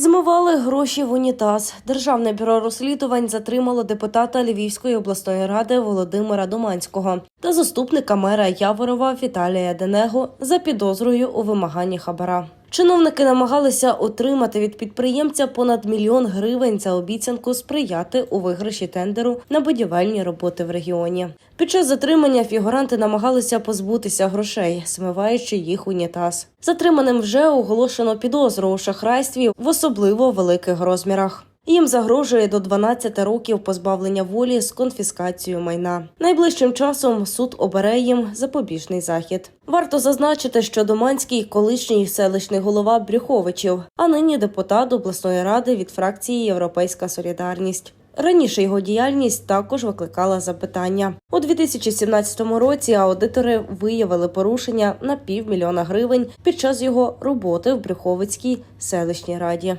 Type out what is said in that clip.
Змивали гроші в унітаз. Державне бюро розслідувань затримало депутата Львівської обласної ради Володимира Доманського та заступника мера Яворова Віталія Денего за підозрою у вимаганні хабара. Чиновники намагалися отримати від підприємця понад мільйон гривень за обіцянку сприяти у виграші тендеру на будівельні роботи в регіоні. Під час затримання фігуранти намагалися позбутися грошей, смиваючи їх унітаз. Затриманим вже оголошено підозру у шахрайстві в особливо великих розмірах. Їм загрожує до 12 років позбавлення волі з конфіскацією майна. Найближчим часом суд обере їм запобіжний захід. Варто зазначити, що Доманський колишній селищний голова Брюховичів, а нині депутат обласної ради від фракції Європейська Солідарність. Раніше його діяльність також викликала запитання. У 2017 році аудитори виявили порушення на півмільйона гривень під час його роботи в Брюховицькій селищній раді.